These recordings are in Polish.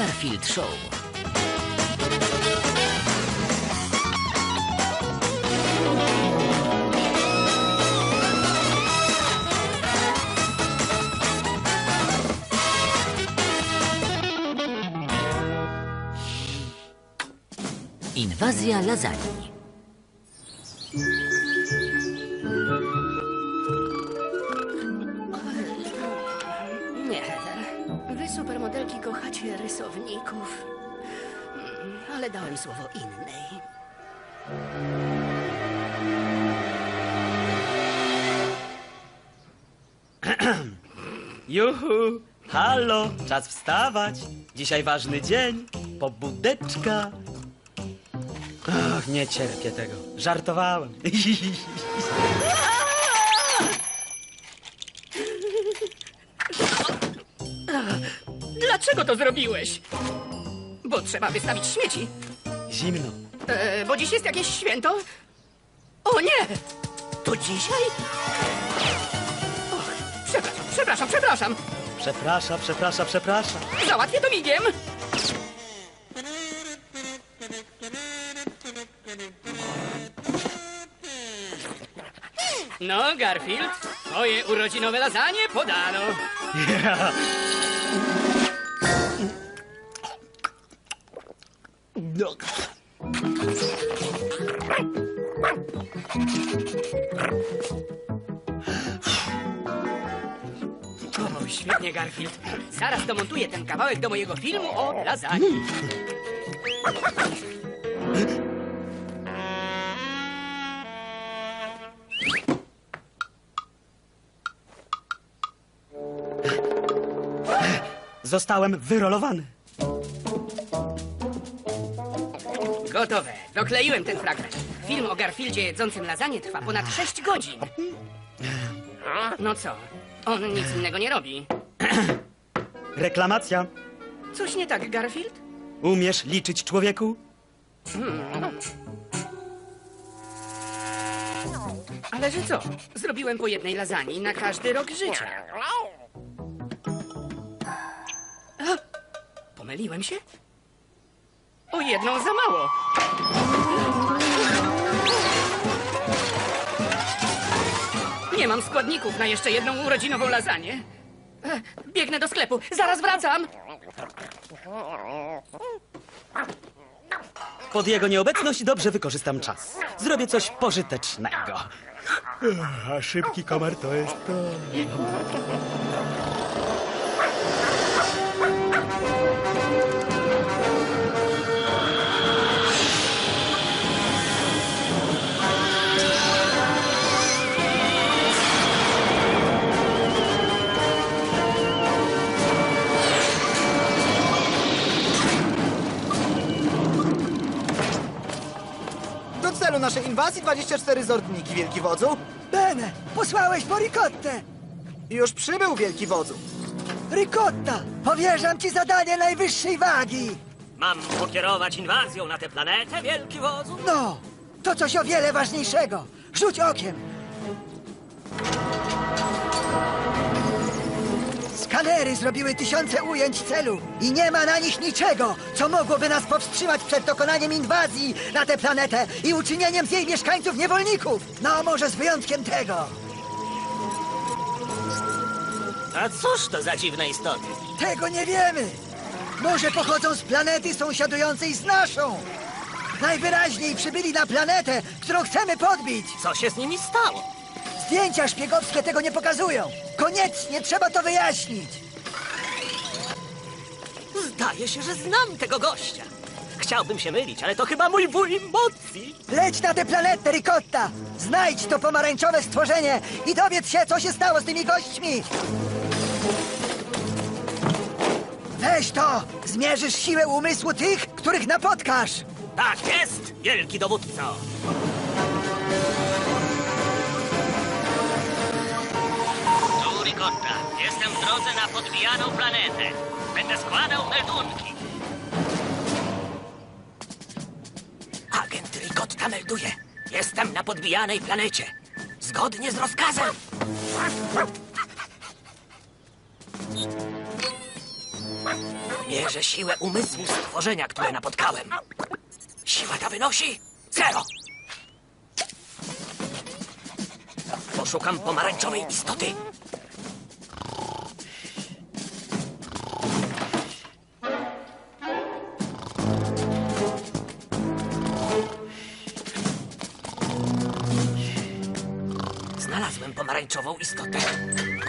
Garfield Show. Inwazja lasagne. Słowo innej. Juhu! Halo! Czas wstawać! Dzisiaj ważny dzień! Pobudeczka! Ach, nie cierpię tego. Żartowałem. Dlaczego to zrobiłeś? Bo trzeba wystawić śmieci. Zimno. E, bo dziś jest jakieś święto? O nie! To dzisiaj? Och, przepraszam, przepraszam, przepraszam. Przepraszam, przepraszam, przepraszam. Załatwię to migiem. No, Garfield, twoje urodzinowe lasagne podano. No. O, świetnie, Garfield. Zaraz domontuję ten kawałek do mojego filmu o lasagne. Zostałem wyrolowany. Gotowe. Dokleiłem ten fragment. Film o Garfieldzie jedzącym lasagne trwa ponad 6 godzin. No co? On nic innego nie robi. Reklamacja. Coś nie tak, Garfield? Umiesz liczyć człowieku? Ale że co? Zrobiłem po jednej lasagne na każdy rok życia. A, pomyliłem się? O jedną za mało. Nie mam składników na jeszcze jedną urodzinową lasagne. E, Biegnę do sklepu. Zaraz wracam. Pod jego nieobecność dobrze wykorzystam czas. Zrobię coś pożytecznego. A szybki komar to jest to. Celu naszej inwazji 24 zordniki, Wielki Wodzu. Bene, posłałeś po ricottę! Już przybył, Wielki Wodzu. Ricotta! Powierzam ci zadanie najwyższej wagi! Mam pokierować inwazją na tę planetę, wielki wodzu? No, to coś o wiele ważniejszego. Rzuć okiem. Skanery zrobiły tysiące ujęć celu i nie ma na nich niczego, co mogłoby nas powstrzymać przed dokonaniem inwazji na tę planetę i uczynieniem z jej mieszkańców niewolników. No, może z wyjątkiem tego. A cóż to za dziwne istoty? Tego nie wiemy. Może pochodzą z planety sąsiadującej z naszą. Najwyraźniej przybyli na planetę, którą chcemy podbić. Co się z nimi stało? Zdjęcia szpiegowskie tego nie pokazują. Koniecznie trzeba to wyjaśnić. Zdaje się, że znam tego gościa. Chciałbym się mylić, ale to chyba mój wuj Mocji. Leć na tę planetę, Ricotta. Znajdź to pomarańczowe stworzenie i dowiedz się, co się stało z tymi gośćmi. Weź to! Zmierzysz siłę umysłu tych, których napotkasz. Tak jest, wielki dowódco. Tu Ricotta. Jestem w drodze na podbijaną planetę. Będę składał meldunki. Agent Ricotta melduje. Jestem na podbijanej planecie. Zgodnie z rozkazem. Mierzę siłę umysłu stworzenia, które napotkałem. Siła ta wynosi zero. Poszukam pomarańczowej istoty. Pomarańczową istotę.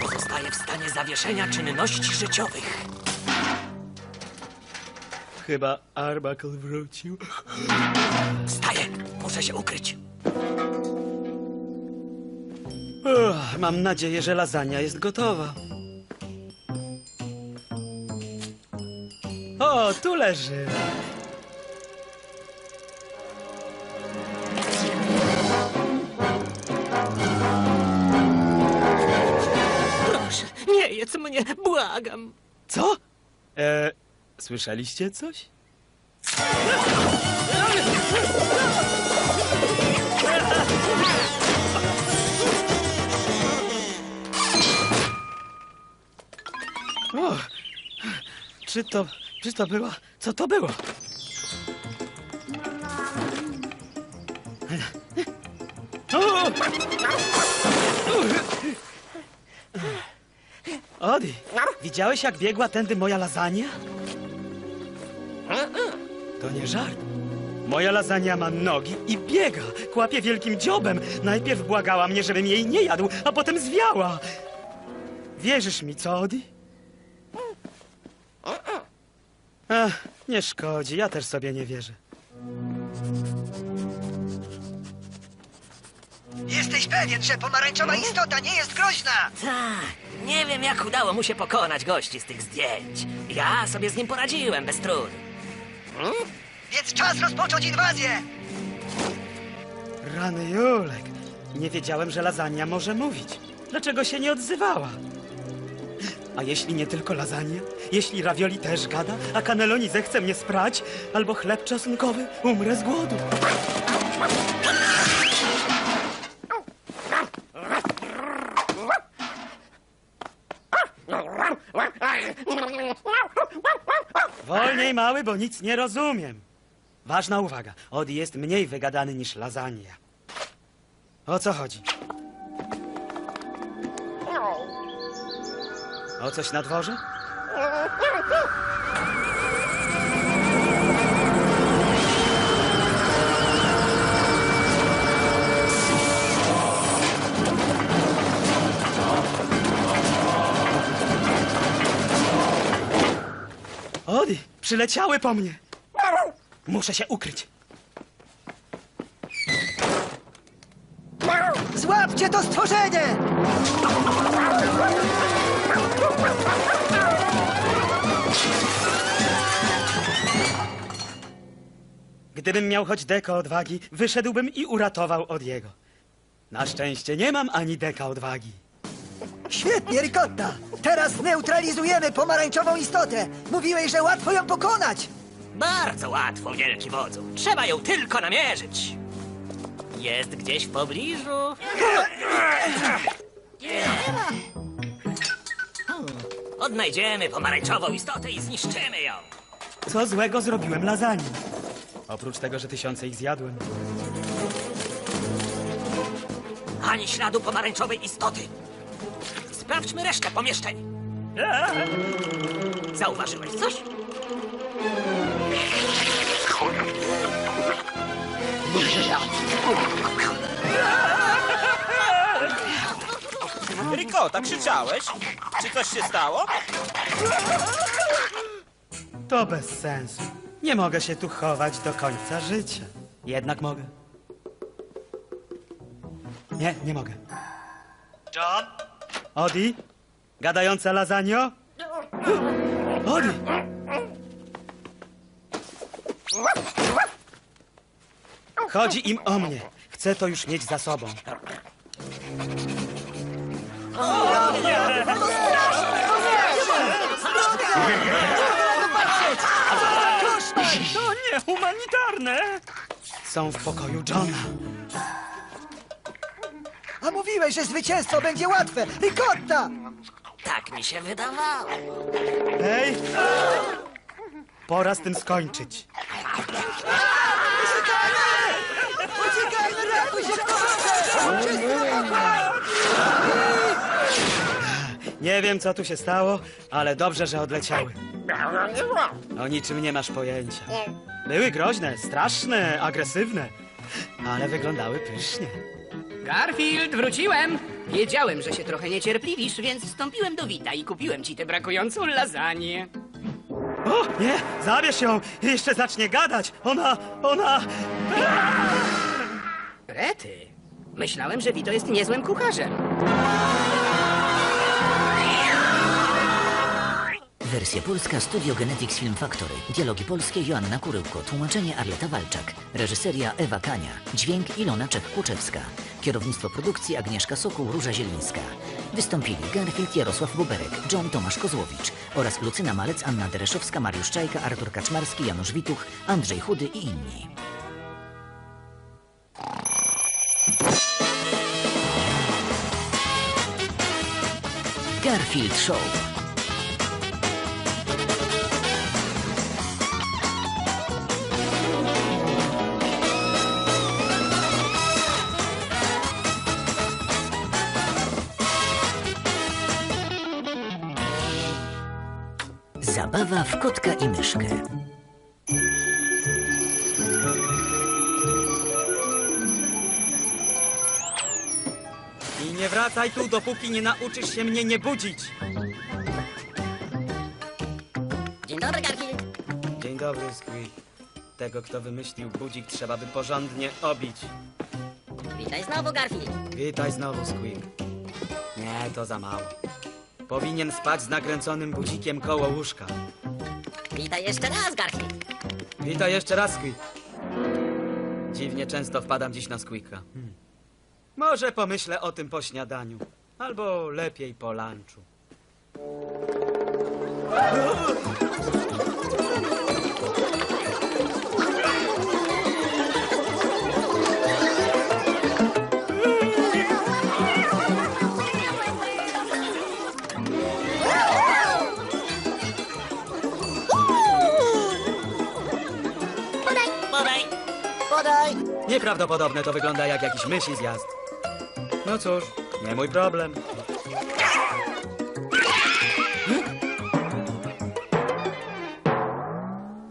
Pozostaje w stanie zawieszenia czynności życiowych. Chyba Arbuckle wrócił. Wstaję, muszę się ukryć. Uch, mam nadzieję, że lasagna jest gotowa. O, tu leży. Jedz mnie, błagam. Co? E, słyszeliście coś? O, czy to, czy to było? Co to było? O! Odi, widziałeś jak biegła tędy moja lasagna? To nie żart. Moja lasagna ma nogi i biega. Kłapie wielkim dziobem. Najpierw błagała mnie, żebym jej nie jadł, a potem zwiała. Wierzysz mi, co, Odi? Ach, nie szkodzi, ja też sobie nie wierzę. Jesteś pewien, że pomarańczowa istota nie jest groźna? Tak, nie wiem jak udało mu się pokonać gości z tych zdjęć. Ja sobie z nim poradziłem bez trud. Więc czas rozpocząć inwazję! Rany Julek. Nie wiedziałem, że lasagna może mówić. Dlaczego się nie odzywała? A jeśli nie tylko lasagna? Jeśli ravioli też gada, a cannelloni zechce mnie sprać, albo chleb czosnkowy, umrę z głodu. Wolniej, mały, bo nic nie rozumiem. Ważna uwaga. Odi jest mniej wygadany niż lasagna. O co chodzi? O coś na dworze? Odi, przyleciały po mnie. Muszę się ukryć. Złapcie to stworzenie! Gdybym miał choć deko odwagi, wyszedłbym i uratował od jego. Na szczęście nie mam ani deka odwagi. Świetnie, Ricotta! Teraz neutralizujemy pomarańczową istotę! Mówiłeś, że łatwo ją pokonać! Bardzo łatwo, wielki wodzu. Trzeba ją tylko namierzyć. Jest gdzieś w pobliżu. Odnajdziemy pomarańczową istotę i zniszczymy ją. Co złego zrobiłem lasagne? Oprócz tego, że tysiące ich zjadłem. Ani śladu pomarańczowej istoty. Sprawdźmy resztę pomieszczeń. Zauważyłeś coś? Riko, tak krzyczałeś? Czy coś się stało? To bez sensu. Nie mogę się tu chować do końca życia. Jednak mogę. Nie, nie mogę. John? Odi? Gadająca lasagno? Odi! Chodzi im o mnie. Chcę to już mieć za sobą. To niehumanitarne! Są w pokoju Johna. Mówiłeś, że zwycięstwo będzie łatwe! Ricotta! Tak mi się wydawało. Hej! Pora z tym skończyć. Uciekajmy, ratuj się! Wszyscy Nie wiem, co tu się stało, ale dobrze, że odleciały. O niczym nie masz pojęcia. Były groźne, straszne, agresywne, ale wyglądały pysznie. Garfield, wróciłem! Wiedziałem, że się trochę niecierpliwisz, więc wstąpiłem do Wita i kupiłem ci tę brakującą lasagne. O, nie! Zabierz ją! Jeszcze zacznie gadać! Ona, ona... Rety, myślałem, że Vito jest niezłym kucharzem. Wersja polska Studio Genetics Film Factory. Dialogi polskie Joanna Kuryłko. Tłumaczenie Arieta Walczak. Reżyseria Ewa Kania. Dźwięk Ilona Czech-Kłuczewska. Kierownictwo produkcji Agnieszka Sokół, Róża Zielińska. Wystąpili Garfield Jarosław Boberek, John Tomasz Kozłowicz oraz Lucyna Malec, Anna Dereszowska, Mariusz Czajka, Artur Kaczmarski, Janusz Wituch, Andrzej Chudy i inni. Garfield Show. Kotka i myszkę. I nie wracaj tu, dopóki nie nauczysz się mnie nie budzić. Dzień dobry, Garfield. Dzień dobry, Squeak. Tego, kto wymyślił budzik, trzeba by porządnie obić. Witaj znowu, Garfield. Witaj znowu, Squeak. Nie, to za mało. Powinien spać z nakręconym budzikiem koło łóżka. Witaj jeszcze raz, Garfield. Witaj jeszcze raz, Squeak. Dziwnie często wpadam dziś na Squeaka. Hmm. Może pomyślę o tym po śniadaniu. Albo lepiej po lunchu. Nieprawdopodobne to wygląda jak jakiś mysi zjazd. No cóż, nie mój problem.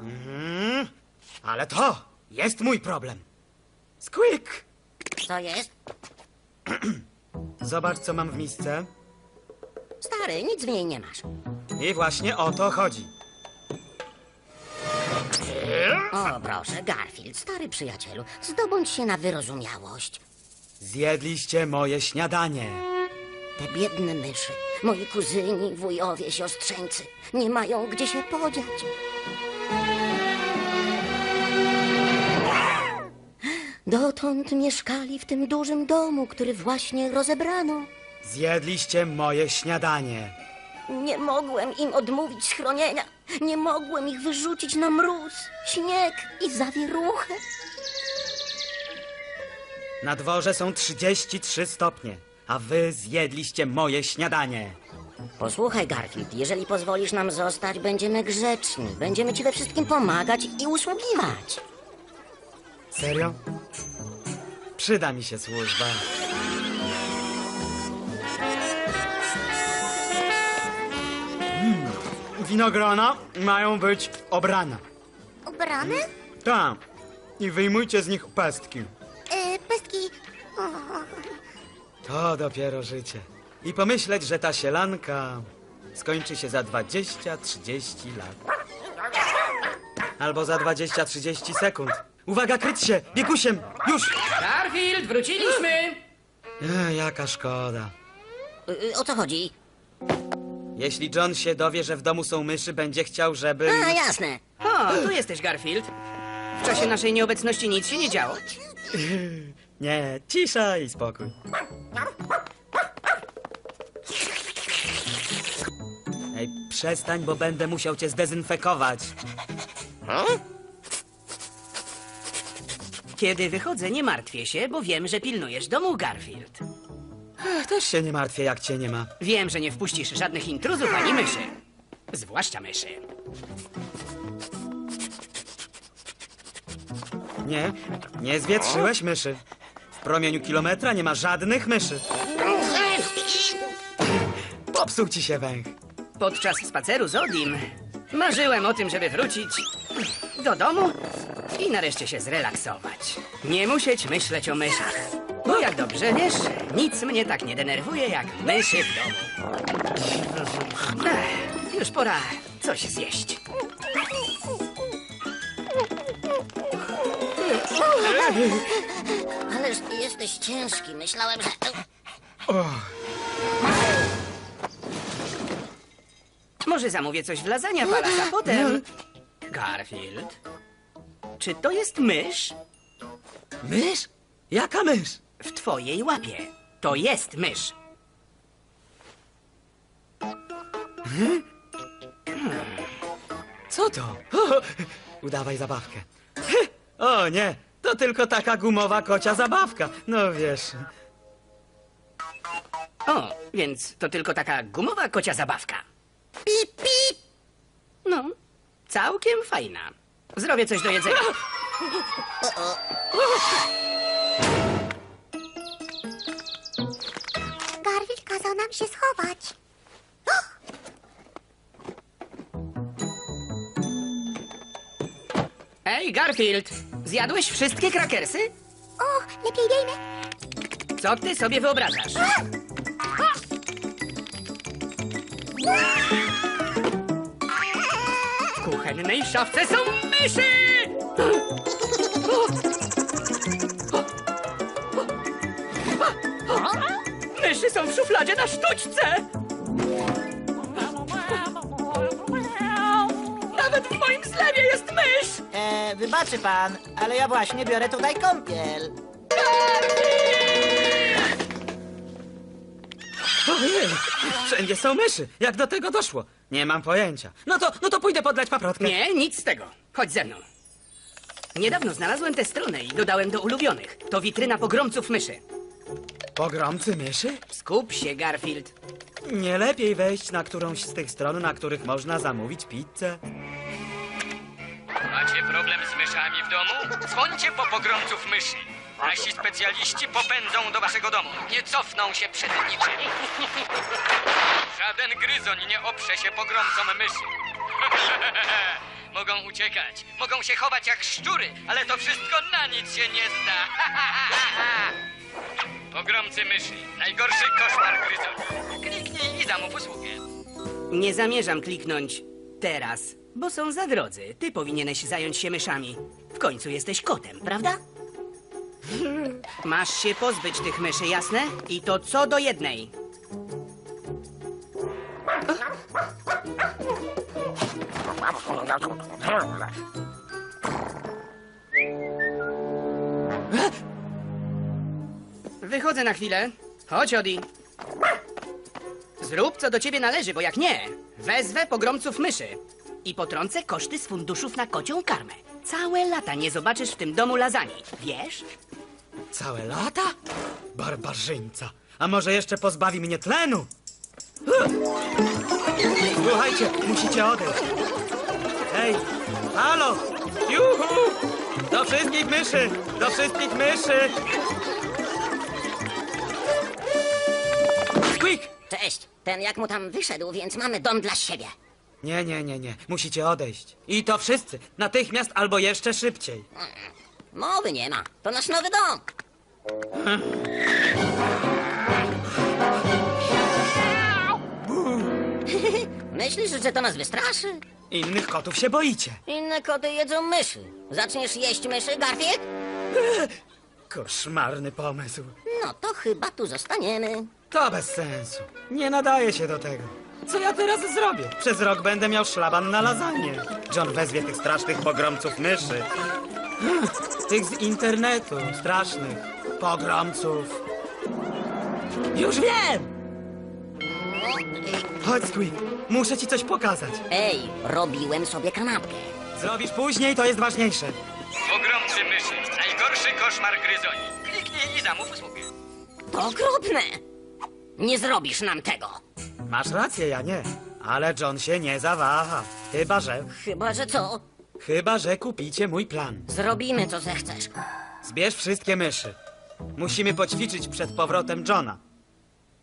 Mhm, ale to jest mój problem. Squeak! Co jest? Zobacz, co mam w misce. Stary, nic w niej nie masz. I właśnie o to chodzi. O, proszę, Garfield, stary przyjacielu, zdobądź się na wyrozumiałość. Zjedliście moje śniadanie. Te biedne myszy, moi kuzyni, wujowie, siostrzeńcy, nie mają gdzie się podziać. Dotąd mieszkali w tym dużym domu, który właśnie rozebrano. Zjedliście moje śniadanie. Nie mogłem im odmówić schronienia. Nie mogłem ich wyrzucić na mróz, śnieg i zawieruchę. Na dworze są 33 stopnie, a wy zjedliście moje śniadanie. Posłuchaj, Garfield, jeżeli pozwolisz nam zostać, będziemy grzeczni. Będziemy ci we wszystkim pomagać i usługiwać. Serio? Przyda mi się służba. Winogrona mają być obrane. Ubrany? Tak. I wyjmujcie z nich pestki. Yy, pestki. To dopiero życie. I pomyśleć, że ta sielanka skończy się za 20-30 lat. Albo za 20-30 sekund. Uwaga, kryć się! Biekusiem! Już! Garfield, wróciliśmy! E, jaka szkoda. Y, y, O co chodzi? Jeśli John się dowie, że w domu są myszy, będzie chciał, żeby... A, jasne. O, tu jesteś, Garfield. W czasie naszej nieobecności nic się nie działo. Nie, cisza i spokój. Ej, przestań, bo będę musiał cię zdezynfekować. Kiedy wychodzę, nie martwię się, bo wiem, że pilnujesz domu, Garfield. Ech, też się nie martwię, jak cię nie ma. Wiem, że nie wpuścisz żadnych intruzów ani myszy. Zwłaszcza myszy. Nie, nie zwietrzyłeś myszy. W promieniu kilometra nie ma żadnych myszy. Popsuł ci się węch. Podczas spaceru z Odim marzyłem o tym, żeby wrócić do domu i nareszcie się zrelaksować. Nie musieć myśleć o myszach. Bo jak dobrze wiesz, nic mnie tak nie denerwuje jak myszy w domu. Ech, już pora coś zjeść. Ależ ty jesteś ciężki. Myślałem, że... Może zamówię coś w lasagna Palace, a potem... Garfield, czy to jest mysz? Mysz? Jaka mysz? W twojej łapie. To jest mysz. Co to? Udawaj zabawkę. O nie, to tylko taka gumowa kocia zabawka. No wiesz. O, więc to tylko taka gumowa kocia zabawka. Pip, pip. No, całkiem fajna. Zrobię coś do jedzenia. Garfield kazał nam się schować. Ej, Garfield, zjadłeś wszystkie krakersy? O, lepiej wiejmy. Co ty sobie wyobrażasz? W kuchennej szafce są myszy! Myszy są w szufladzie na sztućce! Nawet w moim zlewie jest mysz! E, wybaczy pan, ale ja właśnie biorę tutaj kąpiel. Ojej, wszędzie są myszy. Jak do tego doszło? Nie mam pojęcia. No to, no to pójdę podlać paprotkę. Nie, nic z tego. Chodź ze mną. Niedawno znalazłem tę stronę i dodałem do ulubionych. To witryna pogromców myszy. Pogromcy myszy? Skup się, Garfield. Nie lepiej wejść na którąś z tych stron, na których można zamówić pizzę? Macie problem z myszami w domu? Dzwońcie po pogromców myszy. Nasi specjaliści popędzą do waszego domu. Nie cofną się przed niczym. Żaden gryzoń nie oprze się pogromcom myszy. mogą uciekać, mogą się chować jak szczury, ale to wszystko na nic się nie zda. Pogromcy myszy. Najgorszy koszmar gryzoni. Kliknij i zamów usługę. Nie zamierzam kliknąć teraz, bo są za drodzy. Ty powinieneś zająć się myszami. W końcu jesteś kotem, prawda? Masz się pozbyć tych myszy, jasne? I to co do jednej. Wychodzę na chwilę. Chodź, Odi. Zrób, co do ciebie należy, bo jak nie, wezwę pogromców myszy i potrącę koszty z funduszów na kocią karmę. Całe lata nie zobaczysz w tym domu lasagne, wiesz? Całe lata? Barbarzyńca. A może jeszcze pozbawi mnie tlenu? Słuchajcie, musicie odejść. Hej, halo! Juhu! Do wszystkich myszy! Do wszystkich myszy! Cześć. Ten jak mu tam wyszedł, więc mamy dom dla siebie. Nie, nie, nie, nie. Musicie odejść. I to wszyscy. Natychmiast albo jeszcze szybciej. Mowy nie ma. To nasz nowy dom. Myślisz, że to nas wystraszy? Innych kotów się boicie. Inne koty jedzą myszy. Zaczniesz jeść myszy, Garfield? Koszmarny pomysł. No to chyba tu zostaniemy. To bez sensu. Nie nadaje się do tego. Co ja teraz zrobię? Przez rok będę miał szlaban na lasagne. John wezwie tych strasznych pogromców myszy. Tych z internetu, strasznych pogromców. Już wiem! Chodź, Squeak. Muszę ci coś pokazać. Ej, robiłem sobie kanapkę. Zrobisz później, to jest ważniejsze. Pogromcy myszy. Najgorszy koszmar gryzoni. Kliknij i zamów usługę. To okropne. Nie zrobisz nam tego. Masz rację, ja nie. Ale John się nie zawaha. Chyba, że... Chyba, że co? Chyba, że kupicie mój plan. Zrobimy, co zechcesz. Zbierz wszystkie myszy. Musimy poćwiczyć przed powrotem Johna.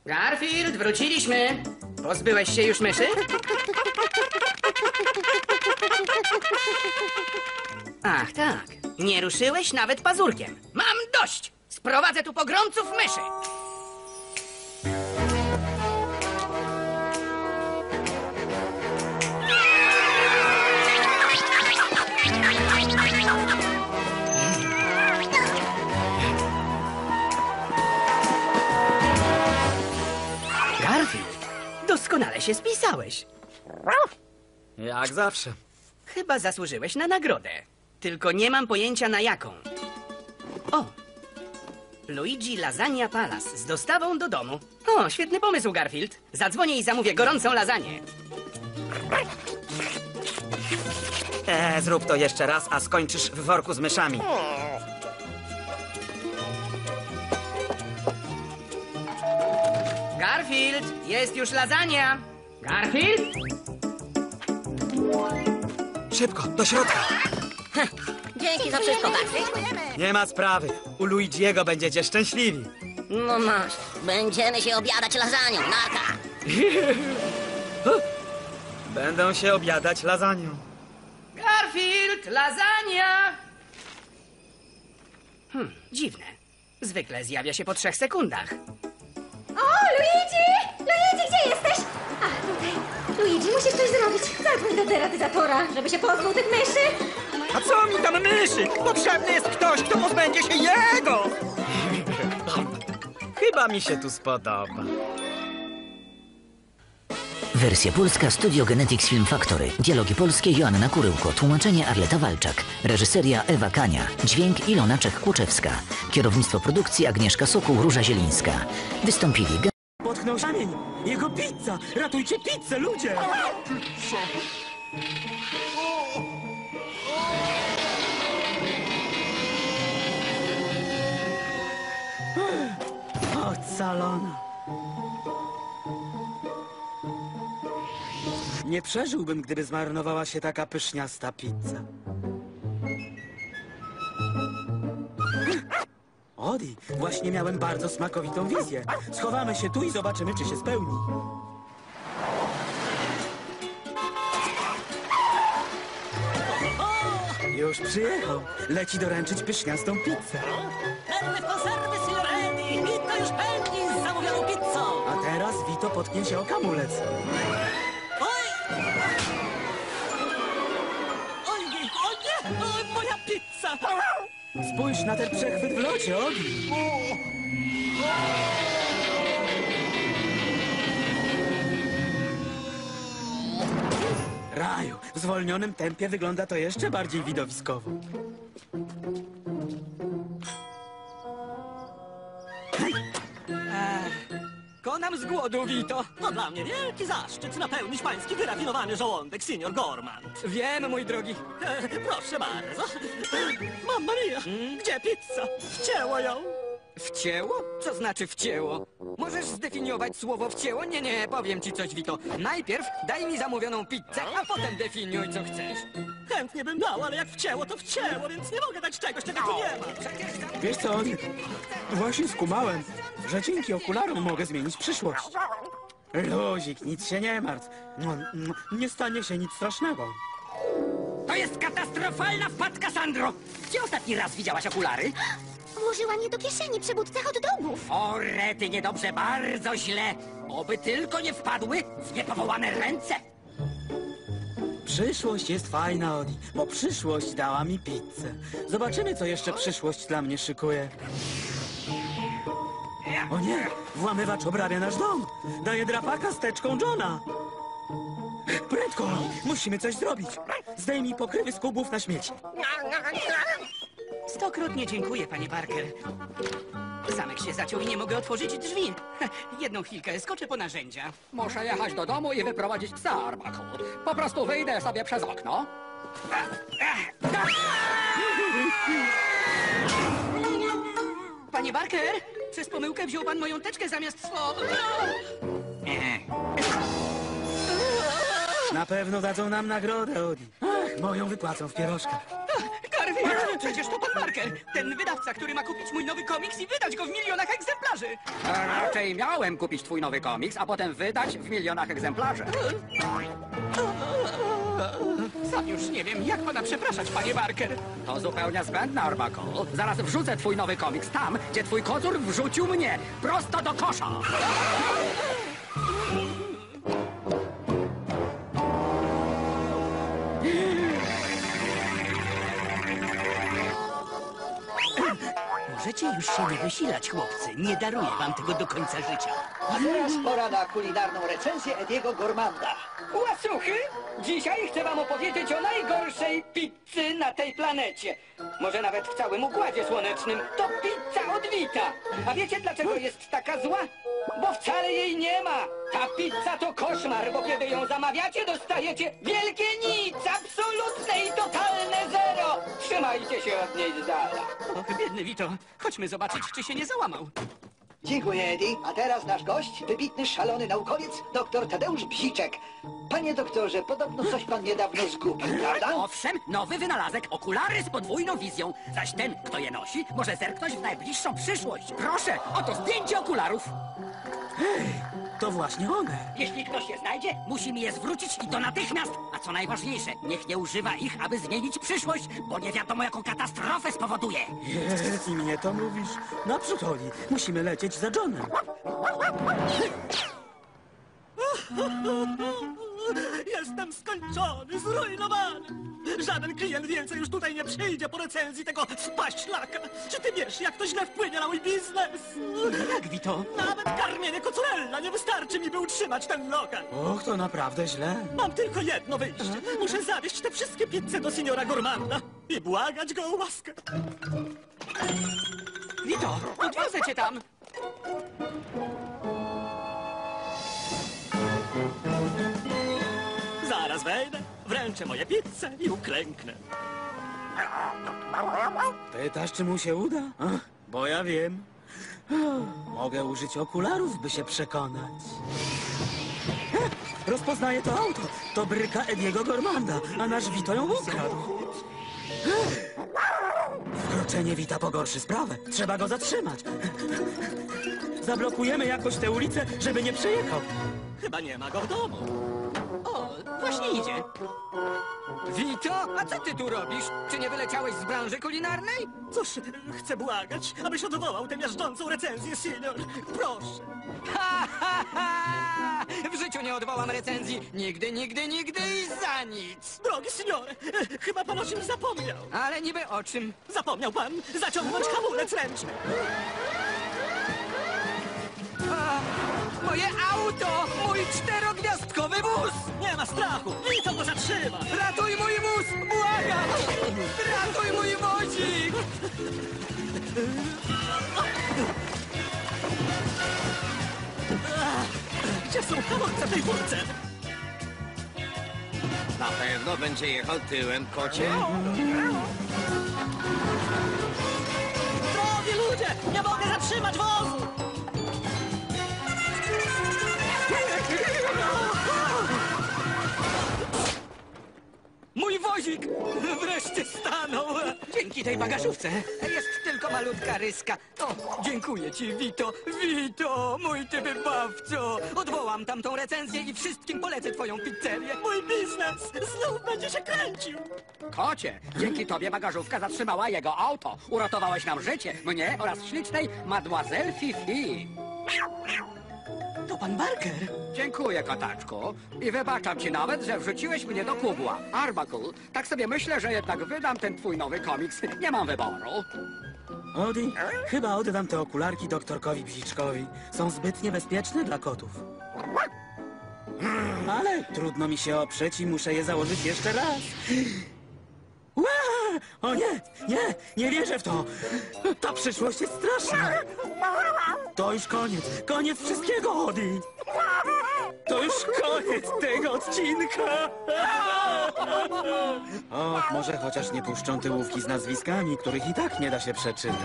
Garfield, wróciliśmy. Pozbyłeś się już myszy? Ach, tak. Nie ruszyłeś nawet pazurkiem. Mam dość! Sprowadzę tu pogromców myszy. Się spisałeś. Jak zawsze. Chyba zasłużyłeś na nagrodę. Tylko nie mam pojęcia na jaką. O! Luigi Lasagna Palace z dostawą do domu. O, świetny pomysł, Garfield. Zadzwonię i zamówię gorącą lasagne. E, zrób to jeszcze raz, a skończysz w worku z myszami. Garfield, jest już lasagna. Garfield? Szybko, do środka. Dzięki za wszystko, Garfield. Nie ma sprawy. U Luigiego będziecie szczęśliwi. No masz. Będziemy się obiadać lasagną, narka. Będą się obiadać lasagną. Garfield, lasagna! Hmm, dziwne. Zwykle zjawia się po trzech sekundach. Luigi! Luigi, gdzie jesteś? A, tutaj. Luigi, musisz coś zrobić. Zadzwoń do deratyzatora, żeby się pozbył tych myszy. A co mi tam myszy? Potrzebny jest ktoś, kto pozbędzie się jego! Chyba mi się tu spodoba. Wersja polska Studio Genetics Film Factory. Dialogi polskie Joanna Kuryłko. Tłumaczenie Arleta Walczak. Reżyseria Ewa Kania. Dźwięk Ilona Czech-Kłuczewska. Kierownictwo produkcji Agnieszka Sokół, Róża Zielińska. Wystąpili Kamień. Jego pizza! Ratujcie pizzę, ludzie! Ocalona. Nie przeżyłbym, gdyby zmarnowała się taka pyszniasta pizza. Właśnie miałem bardzo smakowitą wizję. Schowamy się tu i zobaczymy, czy się spełni. Już przyjechał. Leci doręczyć pyszniastą pizzę. Perły w konserwy, signorelli! I to już pędzi z zamówioną pizzą! A teraz Vito potknie się o kamulec. Oj! Oj, jejku, o nie! O, moja pizza! Spójrz na ten przechwyt w locie, Odi. Raju, w zwolnionym tempie wygląda to jeszcze bardziej widowiskowo. Głodu, Vito! To dla mnie wielki zaszczyt napełnić pański wyrafinowany żołądek, senior Gormand. Wiem, mój drogi. E, proszę bardzo. Mamma mia! Gdzie pizza? Wcięło ją! Wcięło? Co znaczy wcięło? Możesz zdefiniować słowo wcięło? Nie, nie, powiem ci coś, Wito. Najpierw daj mi zamówioną pizzę, a potem definiuj, co chcesz. Chętnie bym dał, ale jak wcięło, to wcięło, więc nie mogę dać czegoś, czego tu nie ma. Wiesz co? Właśnie skumałem, że dzięki okularom mogę zmienić przyszłość. Luzik, nic się nie martw. No, no, nie stanie się nic strasznego. To jest katastrofalna wpadka, Sandro! Gdzie ostatni raz widziałaś okulary? Włożyłam je do kieszeni przy budce hot dogów. O, rety, niedobrze, bardzo źle. Oby tylko nie wpadły w niepowołane ręce. Przyszłość jest fajna, Odi, bo przyszłość dała mi pizzę. Zobaczymy, co jeszcze przyszłość dla mnie szykuje. O nie, włamywacz obrabia nasz dom. Daje drapaka z teczką Johna. Prędko, musimy coś zrobić. Zdejmij pokrywy z kubów na śmieci. Stokrotnie dziękuję, panie Parker. Zamek się zaciął i nie mogę otworzyć drzwi. Jedną chwilkę, skoczę po narzędzia. Muszę jechać do domu i wyprowadzić psa, Armaku. Po prostu wyjdę sobie przez okno. Panie Parker, Przez pomyłkę wziął pan moją teczkę zamiast swo... Na pewno dadzą nam nagrodę, Odi. Ach, moją wypłacą w pierożkach. Garfield, przecież to pan Parker. Ten wydawca, który ma kupić mój nowy komiks i wydać go w milionach egzemplarzy. Raczej miałem kupić twój nowy komiks, a potem wydać w milionach egzemplarzy. Sam już nie wiem, jak pana przepraszać, panie Parker. To zupełnie zbędne, Arbako. Zaraz wrzucę twój nowy komiks tam, gdzie twój kocur wrzucił mnie. Prosto do kosza. Możecie już się nie wysilać, chłopcy. Nie daruję wam tego do końca życia. A teraz pora na kulinarną recenzję Ediego Gormanda. Łasuchy, dzisiaj chcę wam opowiedzieć o najgorszej pizzy na tej planecie. Może nawet w całym Układzie Słonecznym. To pizza od Wita. A wiecie dlaczego jest taka zła? Bo wcale jej nie ma. Ta pizza to koszmar, bo kiedy ją zamawiacie, dostajecie wielkie nic, absolutne i totalne zero. Trzymajcie się od niej z dala. Och, biedny Wito. Chodźmy zobaczyć, czy się nie załamał. Dziękuję, Eddie. A teraz nasz gość, wybitny, szalony naukowiec, dr Tadeusz Bziczek. Panie doktorze, podobno coś pan niedawno zgubił, prawda? Owszem, nowy wynalazek, okulary z podwójną wizją. Zaś ten, kto je nosi, może zerknąć w najbliższą przyszłość. Proszę, oto zdjęcie okularów. To właśnie one. Jeśli ktoś je znajdzie, musi mi je zwrócić i to natychmiast. A co najważniejsze, niech nie używa ich, aby zmienić przyszłość, bo nie wiadomo, jaką katastrofę spowoduje. Jest i mnie to mówisz. Naprzód, Oli. Musimy lecieć za Johnem. Jestem skończony, zrujnowany. Żaden klient więcej już tutaj nie przyjdzie po recenzji tego spaślaka. Czy ty wiesz, jak to źle wpłynie na mój biznes? Jak, Wito? Nawet karmienie kocurella nie wystarczy mi, by utrzymać ten lokal. Och, to naprawdę źle. Mam tylko jedno wyjście. Muszę zawieźć te wszystkie pizze do seniora Gormanda i błagać go o łaskę. Wito, odwiozę cię tam. Wejdę, wręczę moje pizze i uklęknę. Pytasz, czy mu się uda? Ach, bo ja wiem. Mogę użyć okularów, by się przekonać. Rozpoznaję to auto. To bryka Ediego Gormanda, a nasz Wito ją ukradł. Wkroczenie Wita pogorszy sprawę. Trzeba go zatrzymać. Zablokujemy jakoś tę ulicę, żeby nie przejechał. Chyba nie ma go w domu. Właśnie idzie. Wito, a co ty tu robisz? Czy nie wyleciałeś z branży kulinarnej? Cóż, chcę błagać, abyś odwołał tę miażdżącą recenzję, senior. Proszę. Ha, ha, ha! W życiu nie odwołam recenzji. Nigdy, nigdy, nigdy i za nic. Drogi senior, chyba pan o czymś zapomniał. Ale niby o czym? Zapomniał pan zaciągnąć hamulec ręczny. Moje auto! Mój czterogwiazdkowy wóz! Nie ma strachu, Wito go zatrzyma. Ratuj mój wóz! Błagam! Ratuj mój wozik! Gdzie są hamulce tej furce? Na pewno będzie jechał tyłem, kocie. Drogi ludzie, nie mogę zatrzymać wozu. Mój wozik! Wreszcie stanął! Dzięki tej bagażówce. Jest tylko malutka ryska. O, dziękuję ci, Wito. Wito, mój ty wybawco. Odwołam tamtą recenzję i wszystkim polecę twoją pizzerię. Mój biznes znów będzie się kręcił. Kocie, dzięki tobie bagażówka zatrzymała jego auto. Uratowałeś nam życie, mnie oraz ślicznej Mademoiselle Fifi. To pan Barker. Dziękuję, kotaczku. I wybaczam ci nawet, że wrzuciłeś mnie do kubła. Arbuckle, tak sobie myślę, że jednak wydam ten twój nowy komiks. Nie mam wyboru. Odi, chyba oddam te okularki doktorkowi Bziczkowi. Są zbyt niebezpieczne dla kotów. Ale trudno mi się oprzeć i muszę je założyć jeszcze raz. O nie, nie, nie wierzę w to. Ta przyszłość jest straszna. To już koniec, koniec wszystkiego, Odi. To już koniec tego odcinka. Och, może chociaż nie puszczą tyłówki z nazwiskami, których i tak nie da się przeczytać.